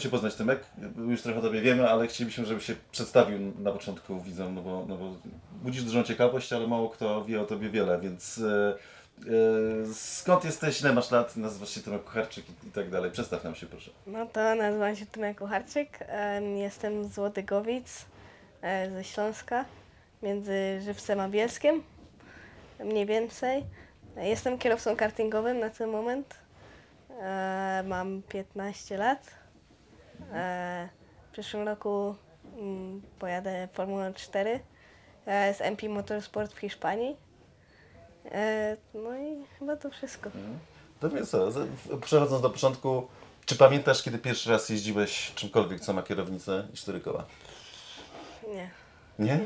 Cię poznać, Tymek. Już trochę o Tobie wiemy, ale chcielibyśmy, żebyś się przedstawił na początku widzom, no bo, no bo budzisz dużą ciekawość, ale mało kto wie o Tobie wiele, więc e, e, skąd jesteś, ile masz lat, nazywasz się Tymek Kucharczyk i, i tak dalej. Przedstaw nam się proszę. No to nazywam się Tymek Kucharczyk. em, Jestem z Łodygowic, e, ze Śląska, między Żywcem a Bielskiem, mniej więcej. E, Jestem kierowcą kartingowym na ten moment. E, Mam 15 lat. E, W przyszłym roku mm, pojadę Formułę 4 e, z MP Motorsport w Hiszpanii. E, No i chyba to wszystko. To więc co, z- przechodząc do początku, czy pamiętasz, kiedy pierwszy raz jeździłeś czymkolwiek, co ma kierownicę i cztery koła? Nie, Nie?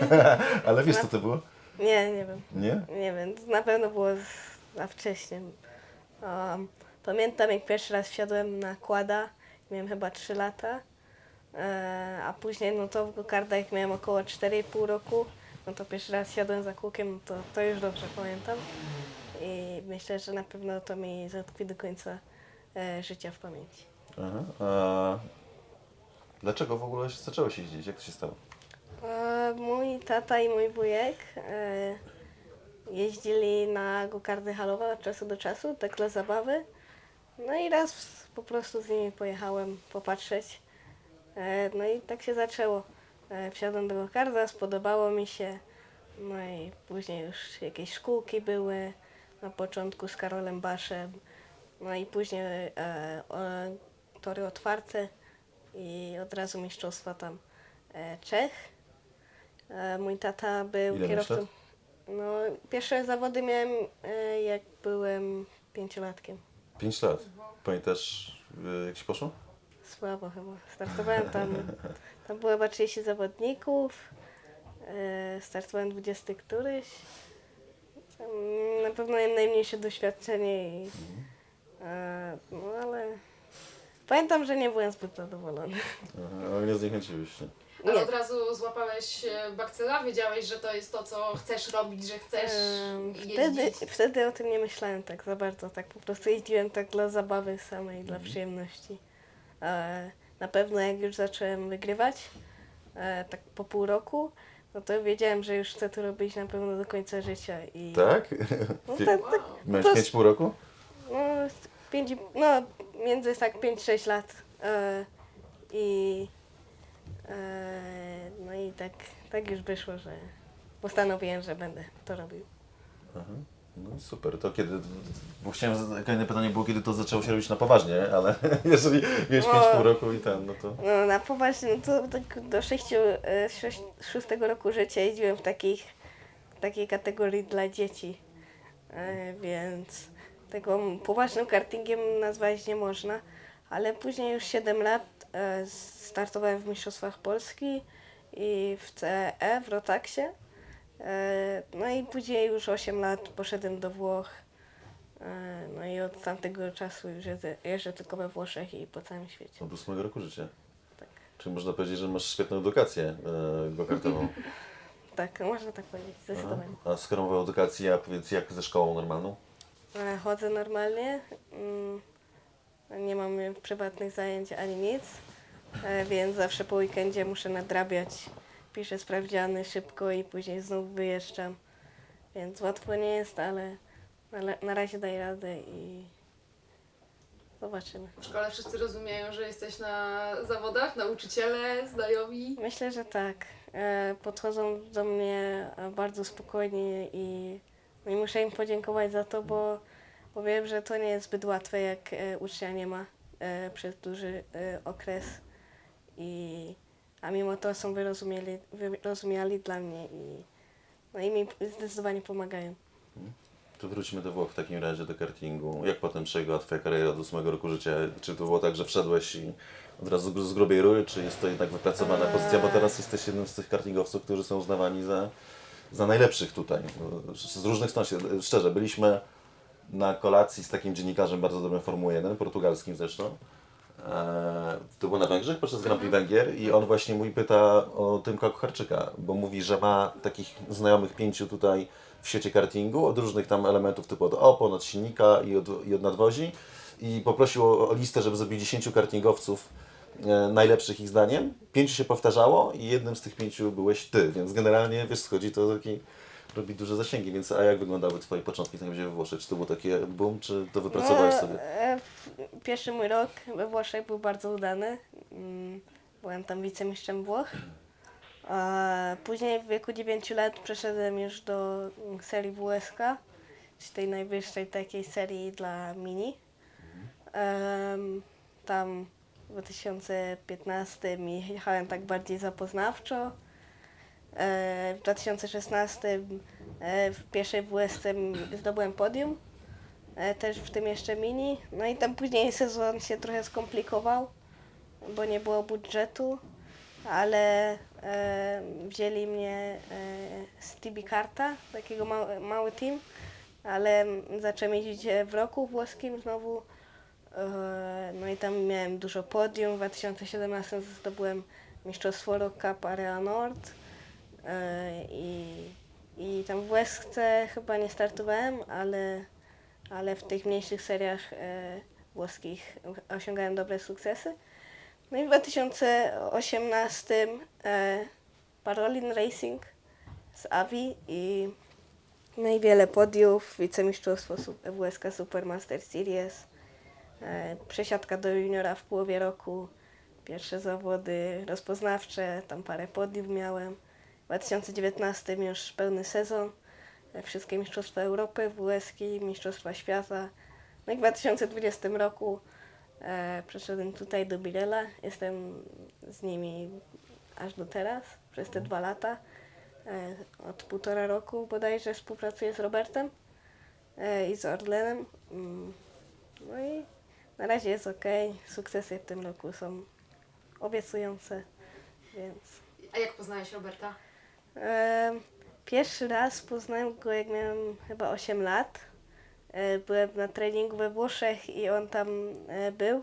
ale wiesz, co to było? nie, nie wiem. Nie? Nie wiem, to na pewno było z- za wcześnie. Um, pamiętam jak pierwszy raz wsiadłem na kłada, miałem chyba 3 lata, e, a później no to w gokarda jak miałem około 4,5 roku, no to pierwszy raz siadłem za kółkiem, no to, to już dobrze pamiętam. I myślę, że na pewno to mi zatkwi do końca e, życia w pamięci. Aha. A dlaczego w ogóle zaczęłeś jeździć? Jak to się stało? E, Mój tata i mój wujek e, jeździli na gokardy halowe od czasu do czasu, tak dla zabawy. No i raz po prostu z nimi pojechałem popatrzeć. E, No i tak się zaczęło. E, Wsiadłem do gokarda, spodobało mi się. No i później już jakieś szkółki były. Na początku z Karolem Baszem. No i później e, o, tory otwarte i od razu mistrzostwa tam e, Czech. E, Mój tata był Ile kierowcą. No, pierwsze zawody miałem e, jak byłem pięciolatkiem. Pięć lat. Pamiętasz, y, jak się poszło? Słabo chyba. Startowałem tam, tam było chyba 30 zawodników. E, startowałem 20 któryś. Na pewno najmniejsze doświadczenie i e, no ale pamiętam, że nie byłem zbyt zadowolony. Aha, ale nie zniechęciłeś się. Ale Nie. od razu złapałeś e, bakcyla? Wiedziałeś, że to jest to, co chcesz robić, że chcesz jeździć? Wtedy, wtedy o tym nie myślałem tak za bardzo, tak po prostu jeździłem tak dla zabawy samej, dla przyjemności. E, na pewno jak już zacząłem wygrywać, e, tak po pół roku, no to wiedziałem, że już chcę to robić na pewno do końca życia. I, Tak? No, tak, Wow. tak, Miałeś to- pięć pół roku? no, pięć, i- no między tak 5-6 lat. E, I no i tak, tak już wyszło, że postanowiłem, że będę to robił. Aha. No super, to kiedy, bo chciałem, kolejne pytanie było, kiedy to zaczęło się robić na poważnie, ale jeżeli miałeś No. pięć pół roku i ten, no to... No na poważnie, no to tak do sześciu, e, sześć, szóstego roku życia jeździłem w takich, takiej kategorii dla dzieci, e, więc tego poważnym kartingiem nazwać nie można, ale później już 7 lat e, startowałem w Mistrzostwach Polski i w CE, w Rotaxie, e, no i później już 8 lat poszedłem do Włoch, e, no i od tamtego czasu już jeżdżę, jeżdżę tylko we Włoszech i po całym świecie. Od ósmego roku życia. Tak. Czyli można powiedzieć, że masz świetną edukację e, go-kartową. Tak, można tak powiedzieć, Aha. zdecydowanie. A skoro mowa o edukacji, a powiedz jak ze szkołą normalną? Chodzę normalnie, mm, nie mam prywatnych zajęć ani nic, e, więc zawsze po weekendzie muszę nadrabiać. Piszę sprawdziany szybko i później znów wyjeżdżam. Więc łatwo nie jest, ale na razie daję radę i zobaczymy. W szkole wszyscy rozumieją, że jesteś na zawodach, nauczyciele, znajomi. Myślę, że tak. E, Podchodzą do mnie bardzo spokojnie i, no i muszę im podziękować za to, bo, bo wiem, że to nie jest zbyt łatwe, jak e, ucznia nie ma e, przez duży e, okres. I, a mimo to są wyrozumiali, wyrozumiali dla mnie i, no i mi zdecydowanie pomagają. To wróćmy do Włoch w takim razie, do kartingu. Jak potem przebiegła Twoja kariera od ósmego roku życia? Czy to było tak, że wszedłeś i od razu z grubej rury, czy jest to jednak wypracowana Eee. pozycja? Bo teraz jesteś jednym z tych kartingowców, którzy są uznawani za, za najlepszych tutaj. No, Z różnych stron. Szczerze, byliśmy na kolacji z takim dziennikarzem bardzo dobrym Formuły 1, portugalskim zresztą. Eee, To było na Węgrzech podczas Grand Prix Węgier i on właśnie mój pyta o Tymka Kucharczyka, bo mówi, że ma takich znajomych pięciu tutaj w świecie kartingu, od różnych tam elementów typu od opon, od silnika i od, i od nadwozi i poprosił o, o listę, żeby zrobił 10 kartingowców e, najlepszych ich zdaniem. Pięciu się powtarzało i jednym z tych pięciu byłeś ty, więc generalnie wiesz, schodzi to taki robi duże zasięgi, więc a jak wyglądały twoje początki w takim razie we Włoszech? Czy to było takie boom, czy to wypracowałeś No, sobie? e, w- Pierwszy mój rok we Włoszech był bardzo udany. Mm, Byłem tam wicemistrzem Włoch. A później w wieku 9 lat przeszedłem już do serii WSK, czyli tej najwyższej takiej serii dla mini. Em, tam w 2015 jechałem tak bardziej zapoznawczo. E, W 2016 e, w pierwszej WSC zdobyłem podium e, też w tym jeszcze mini. No i tam później sezon się trochę skomplikował, bo nie było budżetu, ale wzięli mnie z Tibi Karta, takiego mały, mały team, ale zacząłem jeździć w roku włoskim znowu. No i tam miałem dużo podium. W 2017 zdobyłem Mistrzostwo Cup Area Nord. E, I, I tam w Łesce chyba nie startowałem, ale, ale w tych mniejszych seriach e, włoskich osiągałem dobre sukcesy. No i w 2018 e, Parolin Racing z Avi i no i wiele podiów, wicemistrzostwo WSK Supermaster Series, przesiadka do juniora w połowie roku, pierwsze zawody rozpoznawcze, tam parę podiów miałem. W 2019 już pełny sezon, wszystkie Mistrzostwa Europy, WSK, Mistrzostwa Świata. No i w 2020 roku e, przeszedłem tutaj do Birella. Jestem z nimi aż do teraz, przez te dwa lata. E, od półtora roku bodajże współpracuję z Robertem e, i z Orlenem. Mm, No i na razie jest ok. Sukcesy w tym roku są obiecujące, więc A jak poznałeś Roberta? Pierwszy raz poznałem go, jak miałem chyba 8 lat. E, Byłem na treningu we Włoszech i on tam e, był.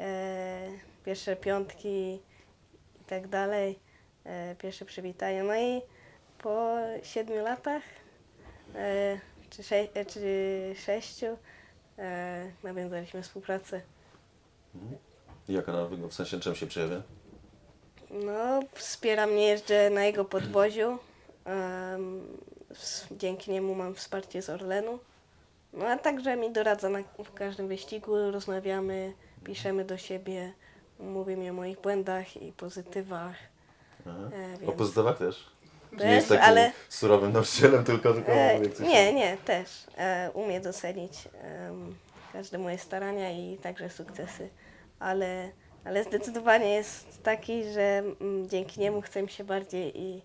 E, Pierwsze piątki i tak dalej. Pierwsze przywitania. No i po 7 latach, czy, sze, czy 6, nawiązaliśmy współpracę. I Jak ona wygląda, w sensie czym się przejawia? No, wspiera mnie, jeżdżę na jego podwoziu. Em, s- dzięki niemu mam wsparcie z Orlenu. No a także mi doradza na, w każdym wyścigu, rozmawiamy, piszemy do siebie, mówi mi o moich błędach i pozytywach. Aha. E, O więc, pozytywach też? Też, nie jest takim ale- surowym nauczycielem, tylko, tylko e, jak coś nie, nie, też. E, umie docenić em, każde moje starania i także sukcesy. Ale, ale zdecydowanie jest taki, że mm, dzięki niemu chcę się bardziej i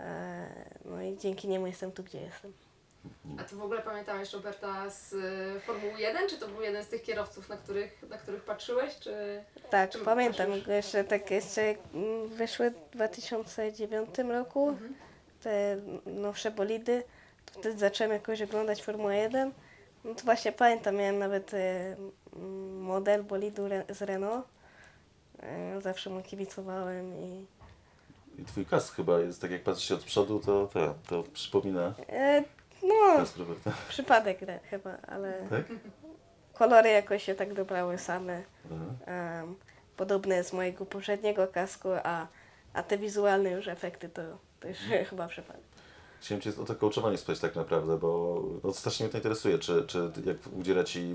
e, no i dzięki niemu jestem tu, gdzie jestem. A ty w ogóle pamiętałeś Roberta z y, Formuły 1? Czy to był jeden z tych kierowców, na których, na których patrzyłeś? Czy... Tak, Czym pamiętam patrzysz? go jeszcze tak jeszcze mm, wyszły w 2009 roku Mhm. te nowsze bolidy, to wtedy zacząłem jakoś oglądać Formułę 1. No to właśnie pamiętam, miałem nawet e, mm, model bolidu Re- z Renault. E, zawsze mu kibicowałem i I twój kask chyba jest, tak jak patrzysz się od przodu, to, to, to przypomina e, no, kask Roberta. przypadek re- chyba, ale Tak? kolory jakoś się tak dobrały same. Aha. Em, podobne z mojego poprzedniego kasku, a, a te wizualne już efekty to, to już chyba przypadek. Chciałem Cię o to coachowanie spytać tak naprawdę, bo no, strasznie mnie to interesuje, czy, czy jak udziela Ci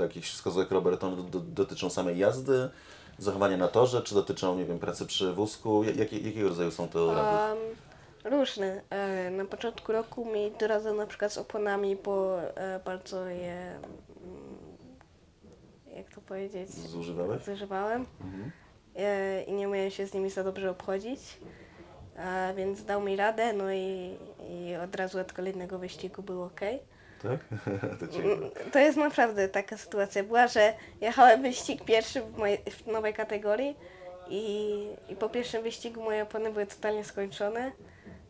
jakichś wskazówek Robert, one do, do, dotyczą samej jazdy, zachowania na torze, czy dotyczą, nie wiem, pracy przy wózku? Jakie, jakiego rodzaju są to rady? Um, różne. E, na początku roku mi doradzał na przykład z oponami, bo e, bardzo je, mm, jak to powiedzieć, Zużywałeś? zużywałem Mhm. e, i nie umiałem się z nimi za dobrze obchodzić. E, więc dał mi radę, no i, i od razu od kolejnego wyścigu było ok. Tak? to ciekawe. To jest naprawdę taka sytuacja była, że jechałem wyścig pierwszy w, mojej, w nowej kategorii i, i po pierwszym wyścigu moje opony były totalnie skończone.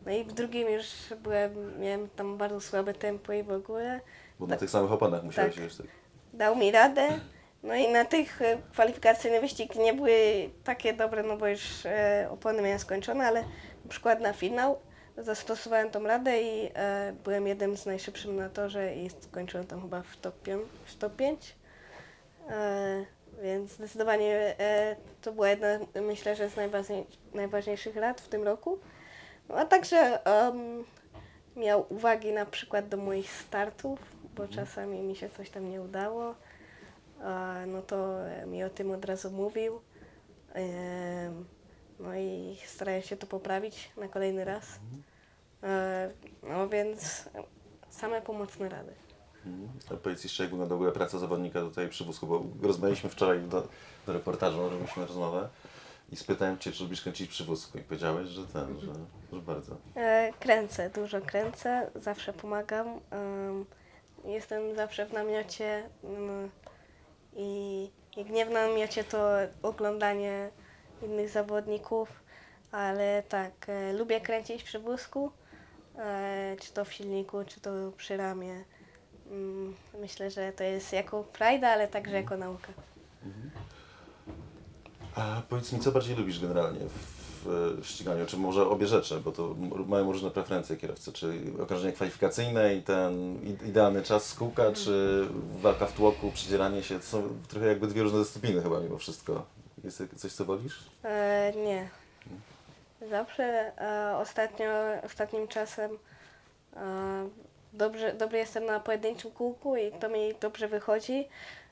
No i w drugim już byłem, miałem tam bardzo słabe tempo i w ogóle. Bo na tych samych oponach musiałeś Tak. jeździć. Dał mi radę. No i na tych e, kwalifikacyjnych wyścig nie były takie dobre, no bo już e, opony miałem skończone, ale przykład na finał zastosowałem tą radę i e, byłem jednym z najszybszym na torze i skończyłem tam chyba w top 5. W top 5. E, więc zdecydowanie e, to była jedna, myślę, że z najważniej, najważniejszych lat w tym roku. No, a także em, miał uwagi na przykład do moich startów, bo czasami mi się coś tam nie udało. A, no to e, mi o tym od razu mówił. Em, no i staraję się to poprawić na kolejny raz. E, no więc same pomocne rady. Mhm. A powiedz jeszcze, jak wygląda w ogóle praca zawodnika tutaj przy wózku, bo rozmawialiśmy wczoraj do, do reportażu, robiliśmy rozmowę i spytałem Cię, czy lubisz kręcić przy wózku i powiedziałeś, że ten, że, że bardzo. E, kręcę, dużo kręcę, zawsze pomagam. em, jestem zawsze w namiocie mm, i jak nie w namiocie, to oglądanie innych zawodników, ale tak, e, lubię kręcić przy wózku, e, czy to w silniku, czy to przy ramie. Mm, myślę, że to jest jako frajda, ale także jako nauka. A powiedz mi, co bardziej lubisz generalnie w, w ściganiu? Czy może obie rzeczy, bo to m- mają różne preferencje kierowcy, czy okrążenie kwalifikacyjne i ten i- idealny czas z kółka, czy walka w tłoku, przydzieranie się, to są trochę jakby dwie różne dyscypliny chyba mimo wszystko. Jest coś, co wolisz? E, nie. Zawsze e, ostatnio, ostatnim czasem e, dobrze, dobry jestem na pojedynczym kółku i to mi dobrze wychodzi,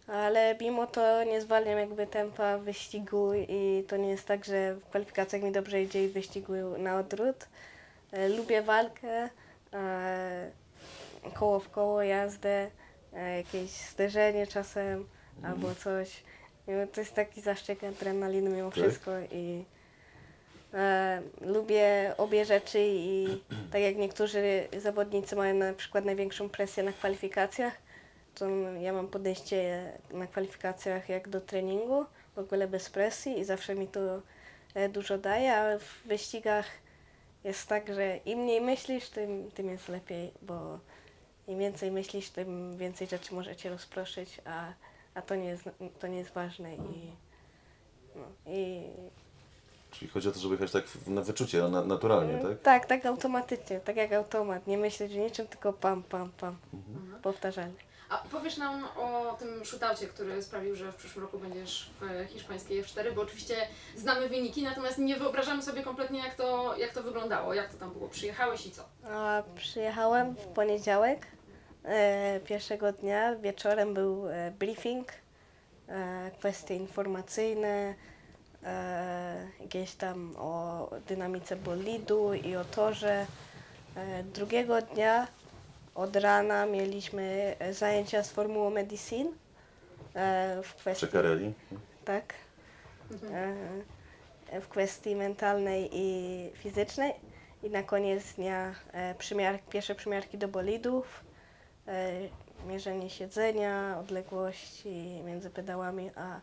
ale mimo to nie zwalniam jakby tempa wyścigu i to nie jest tak, że w kwalifikacjach mi dobrze idzie i w wyścigu na odwrót. E, lubię walkę, e, koło w koło jazdę, e, jakieś zderzenie czasem albo coś. To jest taki zaszczyt adrenaliny mimo Tak? wszystko i e, lubię obie rzeczy i tak jak niektórzy zawodnicy mają na przykład największą presję na kwalifikacjach, to ja mam podejście na kwalifikacjach jak do treningu, w ogóle bez presji i zawsze mi to e, dużo daje, ale w wyścigach jest tak, że im mniej myślisz, tym, tym jest lepiej, bo im więcej myślisz, tym więcej rzeczy może cię rozproszyć, a, a to, nie jest, to nie jest ważne i, no, i Czyli chodzi o to, żeby jechać tak na wyczucie, na, naturalnie, tak? tak, tak automatycznie, tak jak automat, nie myśleć o niczym, tylko pam, pam, pam, powtarzalnie. A powiesz nam o tym shootoucie, który sprawił, że w przyszłym roku będziesz w hiszpańskiej F4, bo oczywiście znamy wyniki, natomiast nie wyobrażamy sobie kompletnie jak to, jak to wyglądało, jak to tam było. Przyjechałeś i co? A przyjechałem w poniedziałek, pierwszego dnia, wieczorem był e, briefing, e, kwestie informacyjne, e, jakieś tam o dynamice bolidu i o torze. E, drugiego dnia od rana mieliśmy e, zajęcia z Formułą Medicine e, w kwestii Czekareli. tak? E, w kwestii mentalnej i fizycznej. I na koniec dnia e, przymiar, pierwsze przymiarki do bolidów, e, mierzenie siedzenia, odległości między pedałami a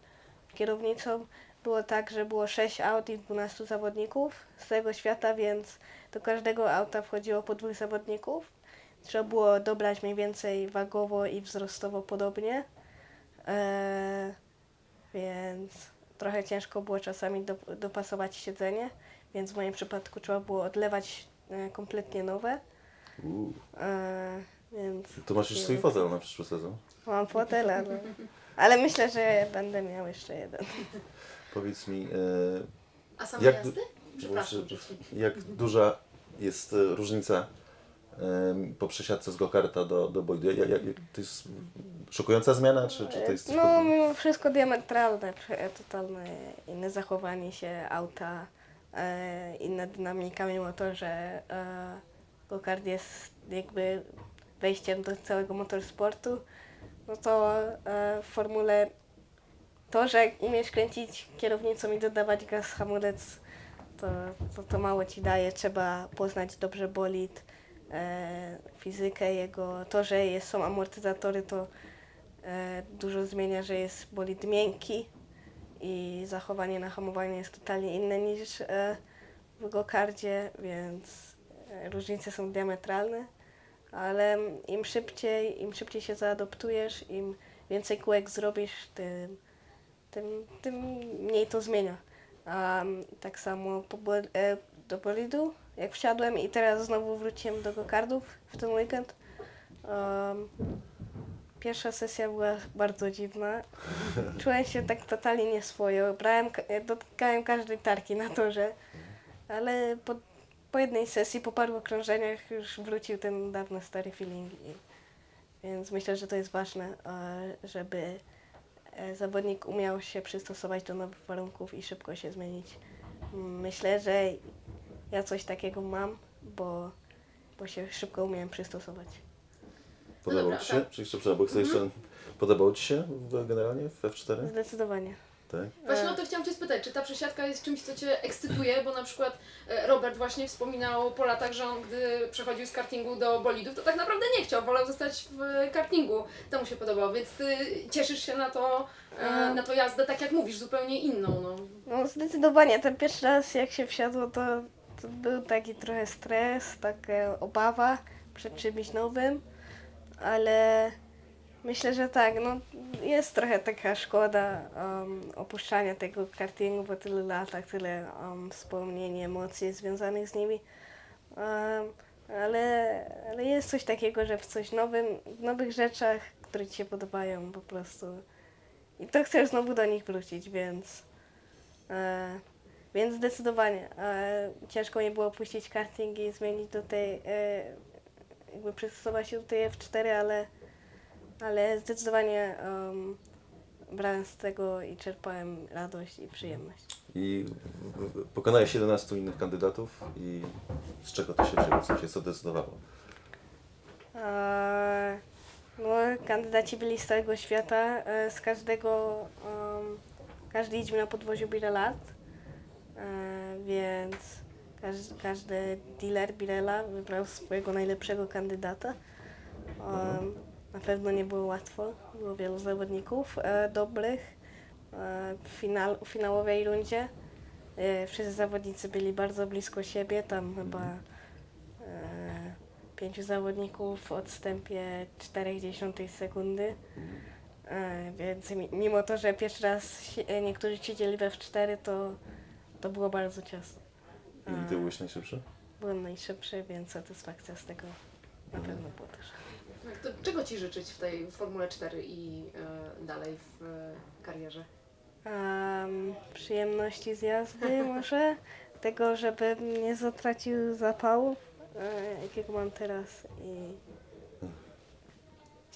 kierownicą. Było tak, że było 6 aut i 12 zawodników z całego świata, więc do każdego auta wchodziło po dwóch zawodników. Trzeba było dobrać mniej więcej wagowo i wzrostowo podobnie. E, więc trochę ciężko było czasami do, dopasować siedzenie, więc w moim przypadku trzeba było odlewać e, kompletnie nowe. Uuu. Więc To masz już swój fotel na przyszły sezon. mam fotel, ale, ale myślę, że będę miał jeszcze jeden. Powiedz mi, e, A same Jak- jazdy? Przepraszam. Jak duża jest e, różnica em, po przesiadce z gokarta do, do bolidu? Jak, jak, jak, to jest szokująca zmiana, czy, czy to jest coś No, podobnego? mimo wszystko diametralne, prze- totalne inne zachowanie się auta, e, inna dynamika, mimo to, że e, go-kart jest jakby wejściem do całego motorsportu, no to e, w formule to, że umiesz kręcić kierownicą i dodawać gaz, hamulec, to, to, to mało ci daje. Trzeba poznać dobrze bolid, e, fizykę jego. To, że jest, są amortyzatory, to e, dużo zmienia, że jest bolid miękki i zachowanie na hamowanie jest totalnie inne niż e, w gokardzie, więc e, różnice są diametralne, ale im szybciej, im szybciej się zaadoptujesz, im więcej kółek zrobisz, tym, tym, tym mniej to zmienia. A mm, tak samo po, e, do bolidu, jak wsiadłem i teraz znowu wróciłem do gokardów w ten weekend, um, Pierwsza sesja była bardzo dziwna. Czułem się tak totalnie nieswojo. Brałem, ka- dotykałem każdej tarki na torze, ale po, po jednej sesji, po paru okrążeniach już wrócił ten dawno stary feeling. I, więc myślę, że to jest ważne, e, żeby e, zawodnik umiał się przystosować do nowych warunków i szybko się zmienić. Myślę, że ja coś takiego mam, bo, bo się szybko umiem przystosować. Podobał dobra, Ci się? tak. Czy jeszcze, przepraszam, bo chcę jeszcze... Podobało Ci się generalnie w F4? Zdecydowanie. Tak? Właśnie E. o to chciałam Cię spytać, czy ta przesiadka jest czymś, co Cię ekscytuje, bo na przykład e, Robert właśnie wspominał po latach, że on gdy przechodził z kartingu do bolidów, to tak naprawdę nie chciał, wolał zostać w kartingu. To mu się podobało, więc Ty cieszysz się na to, e, na to jazdę, tak jak mówisz, zupełnie inną. No. No zdecydowanie, ten pierwszy raz jak się wsiadło, to, to był taki trochę stres, taka obawa przed czymś nowym, ale myślę, że tak, no jest trochę taka szkoda um, opuszczania tego kartingu po tylu latach, tyle um, wspomnień, emocji związanych z nimi. Um, ale, ale jest coś takiego, że w coś nowym, w nowych rzeczach, które Ci się podobają po prostu i to chcesz znowu do nich wrócić, więc E, więc zdecydowanie e, ciężko mi było opuścić karting i zmienić do tej, e, jakby przystosować się do tej F4, ale, ale zdecydowanie em, brałem z tego i czerpałem radość i przyjemność. I pokonałeś 11 innych kandydatów i z czego to się wzięło? Co się co decydowało? E, no, kandydaci byli z całego świata, e, z każdego, em, każdy jeździł na podwoziu Birelat, e, więc każdy, każdy dealer Birela wybrał swojego najlepszego kandydata. Em, na pewno nie było łatwo, było wielu zawodników e, dobrych. E, w, final, w finałowej rundzie e, wszyscy zawodnicy byli bardzo blisko siebie, tam chyba e, pięciu zawodników w odstępie 0,4 sekundy. E, Więc mi- mimo to, że pierwszy raz si- e, niektórzy siedzieli we F4, to, to było bardzo ciasno. I Ty byłeś najszybszy? Byłem najszybszy, więc satysfakcja z tego na pewno była też. To czego Ci życzyć w tej Formule 4 i e, dalej w e, karierze? Przyjemności z jazdy może, tego, żebym nie zatracił zapału, e, jakiego mam teraz i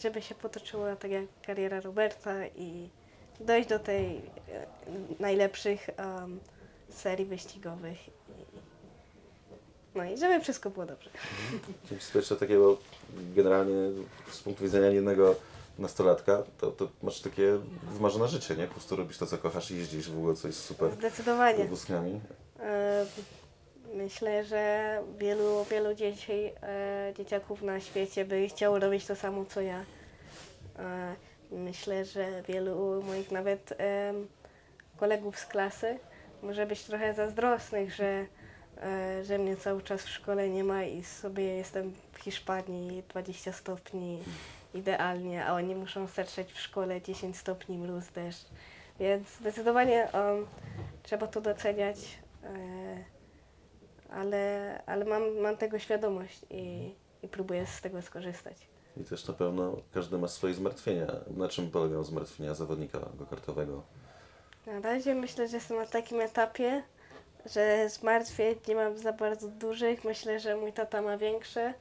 żeby się potoczyła tak jak kariera Roberta i dojść do tej e, najlepszych em, serii wyścigowych. I, no i żeby wszystko było dobrze. Ci spytać o takiego generalnie z punktu widzenia jednego nastolatka, to, to masz takie wymarzone życie, nie? Po prostu robisz to, co kochasz i jeździsz w ogóle coś super Zdecydowanie. wózkami. E, Myślę, że wielu, wielu dzieci, e, dzieciaków na świecie by chciało robić to samo co ja. E, Myślę, że wielu moich nawet kolegów z klasy może być trochę zazdrosnych, że, że mnie cały czas w szkole nie ma i sobie jestem w Hiszpanii 20 stopni idealnie, a oni muszą serczeć w szkole 10 stopni mróz, deszcz. Więc zdecydowanie em, trzeba to doceniać. e, ale, ale mam, mam tego świadomość i, i próbuję z tego skorzystać. I też na pewno każdy ma swoje zmartwienia. Na czym polegają zmartwienia zawodnika go-kartowego? Na razie myślę, że jestem na takim etapie, że zmartwień nie mam za bardzo dużych. Myślę, że mój tata ma większe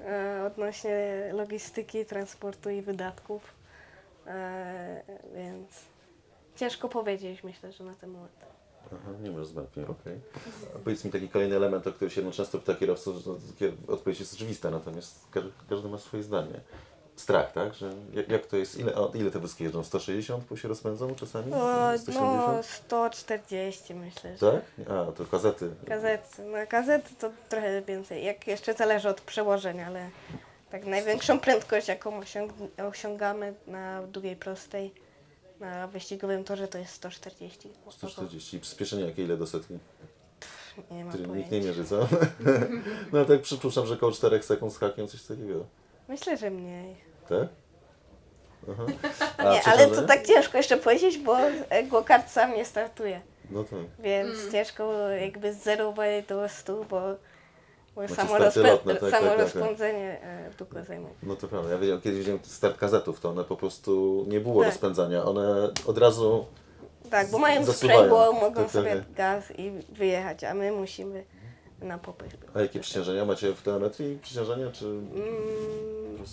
e, odnośnie logistyki, transportu i wydatków. E, więc ciężko powiedzieć, myślę, że na ten moment. Aha, nie masz zmartwień, okej. A powiedz mi taki kolejny element, o który się no, często pyta kierowców, że takie odpowiedź jest oczywista, natomiast każdy, każdy ma swoje zdanie. Strach, tak? Że jak, jak to jest, ile, o, ile te wózki jeżdżą? 160 po się rozpędzą czasami? O, 170? no, 140 myślę, że. Tak? A, to gazety. Gazety. No gazety to trochę więcej. Jak jeszcze zależy od przełożeń, ale tak największą prędkość, jaką osiąg osiągamy na długiej prostej, na wyścigowym torze to jest 140. 140. I przyspieszenie jakie ile do setki? Nie ma Który nikt nie mierzy, co? no tak przypuszczam, że około 4 sekund z hakiem, coś takiego. Myślę, że mniej. Tak? Aha. A nie, ale to przeciążenie? tak ciężko jeszcze powiedzieć, bo go-kart sam nie startuje. No tak. Więc ciężko jakby z zerowej do 100, bo, Bo Macie samo, starty rozpę- lotne, tak, samo tak, tak, tak. rozpędzenie e, długo zajmuje. No to prawda. Ja wiedziałem, kiedyś widziałem start kazetów, to one po prostu nie było Tak. rozpędzania. One od razu Tak, bo mają Zasuwają. sprzęgło, mogą Tak, tak, sobie tak. gaz i wyjechać, a my musimy na popych. A jakie przyciążenia macie w telemetrii? Przyciążenia czy Mm?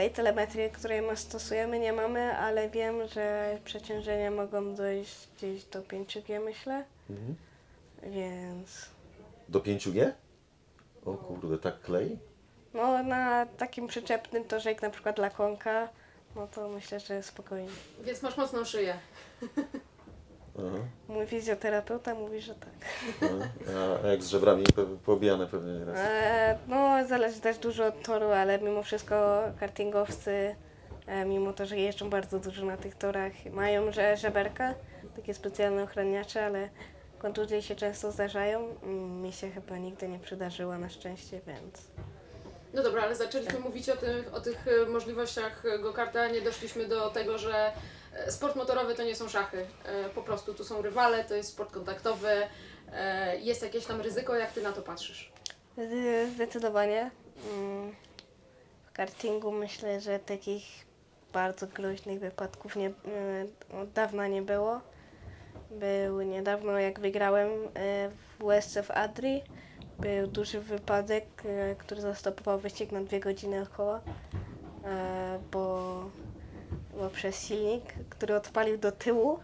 Tej telemetrii, której my stosujemy, nie mamy, ale wiem, że przeciążenia mogą dojść gdzieś do 5G, myślę. Mhm. Więc Do 5G? O kurde, tak klei? no, na takim przyczepnym torze, jak na przykład Lakonka, no to myślę, że spokojnie. Więc masz mocną szyję. Aha. Mój fizjoterapeuta mówi, że tak. aha. A, a jak z żebrami pe- pobijane pewnie nieraz. E, no, zależy też dużo od toru, ale mimo wszystko kartingowcy, e, mimo to, że jeżdżą bardzo dużo na tych torach, mają że, żeberka, takie specjalne ochraniacze, ale kontuzje się często zdarzają. Mm, Mi się chyba nigdy nie przydarzyła na szczęście, więc... No dobra, ale zaczęliśmy mówić o tych, o tych e, możliwościach e, go-karta, nie doszliśmy do tego, że sport motorowy to nie są szachy. E, Po prostu tu są rywale, to jest sport kontaktowy, e, jest jakieś tam ryzyko, jak ty na to patrzysz? Zdecydowanie. Mm, W kartingu myślę, że takich bardzo groźnych wypadków nie, od dawna nie było. Był niedawno, jak wygrałem w łezce w Adri, był duży wypadek, który zastopował wyścig na dwie godziny około, bo, bo przez silnik, który odpalił do tyłu,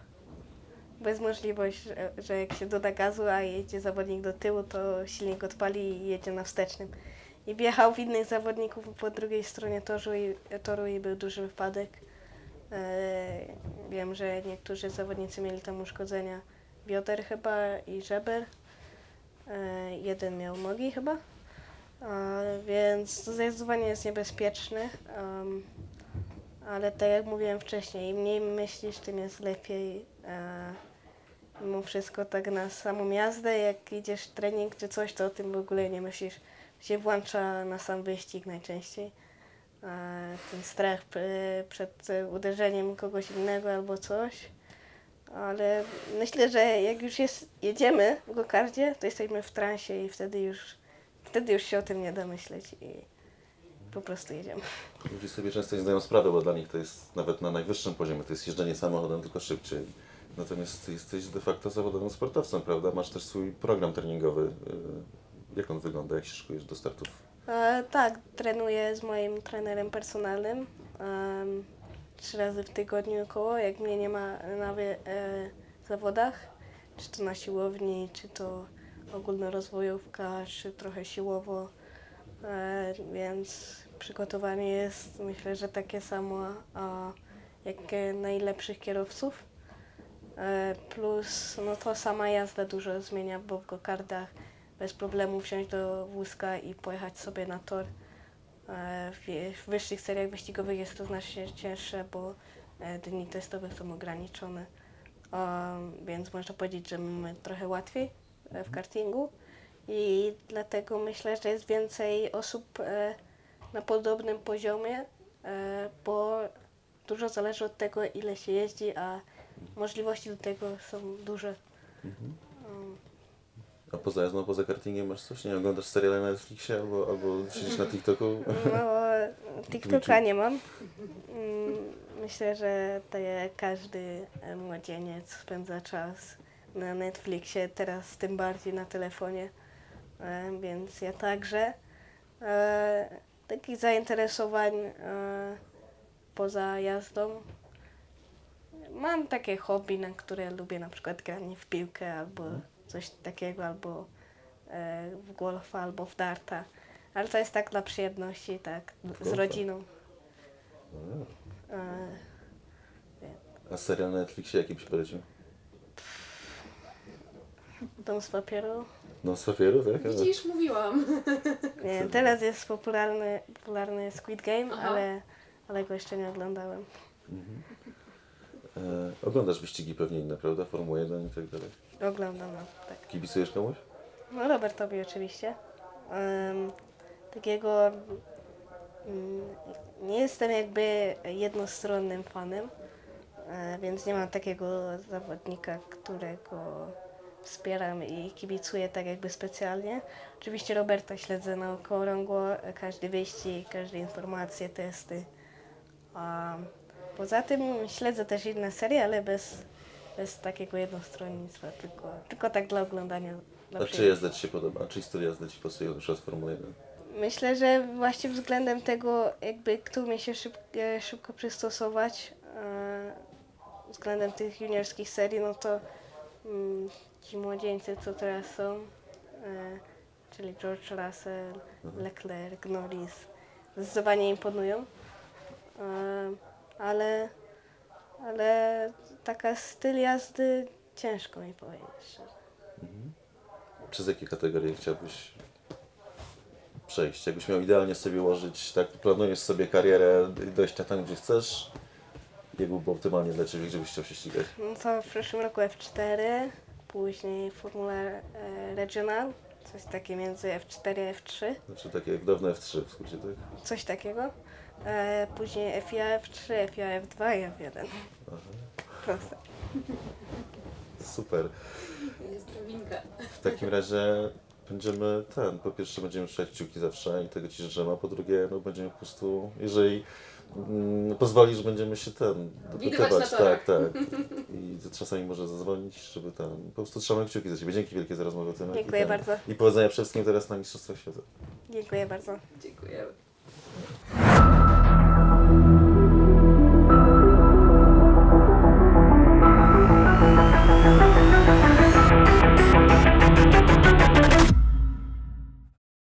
bez możliwość, że, że jak się doda gazu, a jedzie zawodnik do tyłu, to silnik odpali i jedzie na wstecznym. I wjechał w innych zawodników po drugiej stronie toru i, toru i był duży wypadek. E, wiem, że niektórzy zawodnicy mieli tam uszkodzenia bioder chyba i żeber. E, jeden miał nogi chyba. E, więc zdecydowanie jest niebezpieczny. Em, ale tak jak mówiłem wcześniej, im mniej myślisz, tym jest lepiej. E, mimo wszystko tak na samą jazdę, jak idziesz trening czy coś, to o tym w ogóle nie myślisz. Się włącza na sam wyścig najczęściej. E, ten strach p- przed e, uderzeniem kogoś innego albo coś. Ale myślę, że jak już jest, jedziemy w gokardzie, to jesteśmy w transie i wtedy już, wtedy już się o tym nie da myśleć i po prostu jedziemy. Ludzie sobie często nie zdają sprawy, bo dla nich to jest nawet na najwyższym poziomie, to jest jeżdżenie samochodem tylko szybciej. Natomiast jesteś de facto zawodowym sportowcem, prawda? Masz też swój program treningowy. Y, Jak on wygląda, jak się szykujesz do startów? E, tak, trenuję z moim trenerem personalnym em, trzy razy w tygodniu około, jak mnie nie ma na e, zawodach, czy to na siłowni, czy to ogólnorozwojówka, czy trochę siłowo, e, więc przygotowanie jest myślę, że takie samo a, jak e, najlepszych kierowców. E, plus no to sama jazda dużo zmienia, bo w gokardach bez problemu wsiąść do wózka i pojechać sobie na tor. E, W, w wyższych seriach wyścigowych jest to znacznie cięższe, bo e, dni testowe są ograniczone. Um, więc można powiedzieć, że mamy trochę łatwiej e, w kartingu i dlatego myślę, że jest więcej osób e, na podobnym poziomie, e, bo dużo zależy od tego, ile się jeździ, a możliwości do tego są duże. Um, A poza jazdą, poza kartingiem masz coś? Nie oglądasz seriale na Netflixie albo, albo siedzisz na TikToku? No, TikToka nie mam. Mm, Myślę, że jak każdy e, młodzieniec spędza czas na Netflixie, teraz tym bardziej na telefonie, E, więc ja także. Takich zainteresowań e, poza jazdą. Mam takie hobby, na które lubię, na przykład granie w piłkę albo coś takiego, albo e, w golfa, albo w darta. Ale to jest tak dla przyjemności, tak, z golfa? rodziną. E, A serial na Netflixie jaki byś polecił? Dom z papieru. No z papieru, tak? Ale- Widzisz, mówiłam. Nie, teraz jest popularny, popularny Squid Game, Aha. ale, ale go jeszcze nie oglądałem. E, oglądasz wyścigi pewnie inne, prawda? Formuła 1 i tak dalej. Oglądam, no, tak. Kibicujesz komuś? No Robertowi oczywiście. Takiego mm, nie jestem jakby jednostronnym fanem, e, więc nie mam takiego zawodnika, którego wspieram i kibicuję tak jakby specjalnie. Oczywiście Roberta śledzę na okrągło, każdy wyścig, każde informacje, testy. A poza tym śledzę też inne serie, ale bez, bez takiego jednostronnictwa, tylko, tylko tak dla oglądania. Dla A czy przyjemności. jazda Ci się podoba? Czy styl jazdy Ci pasuje na przykład Formuły 1? Myślę, że właśnie względem tego, jakby kto umie się szyb, e, szybko przystosować, e, względem tych juniorskich serii, no to mm, ci młodzieńcy, co teraz są, e, czyli George Russell, Leclerc, Norris, zdecydowanie imponują. E, ale, ale taka styl jazdy ciężko mi powiedzieć szczerze. Przez jakie kategorie chciałbyś przejść? Jakbyś miał idealnie sobie ułożyć, tak, planujesz sobie karierę i dojść na tam, gdzie chcesz, jak byłby optymalnie dla Ciebie, gdzie byś chciał się ścigać? No to w przyszłym roku F4, później Formula e, Regional, coś takie między F4 a F3, Znaczy takie jak dawne F3 w skrócie, tak? coś takiego. E, później FIA F3, FIA F2 i F1. Proste. Super. Jest winka. W takim razie będziemy ten, po pierwsze będziemy trzymać kciuki zawsze i tego Ci życzymy, a po drugie no będziemy po prostu, jeżeli mm, pozwolisz, będziemy się ten dopytywać, tak, tak. I czasami może zadzwonić, żeby tam, po prostu trzymamy kciuki za Ciebie. Dzięki wielkie za rozmowę Tymek. Dziękuję I ten- bardzo. I powodzenia przede wszystkim teraz na Mistrzostwach Świata. Dziękuję bardzo. Dziękuję.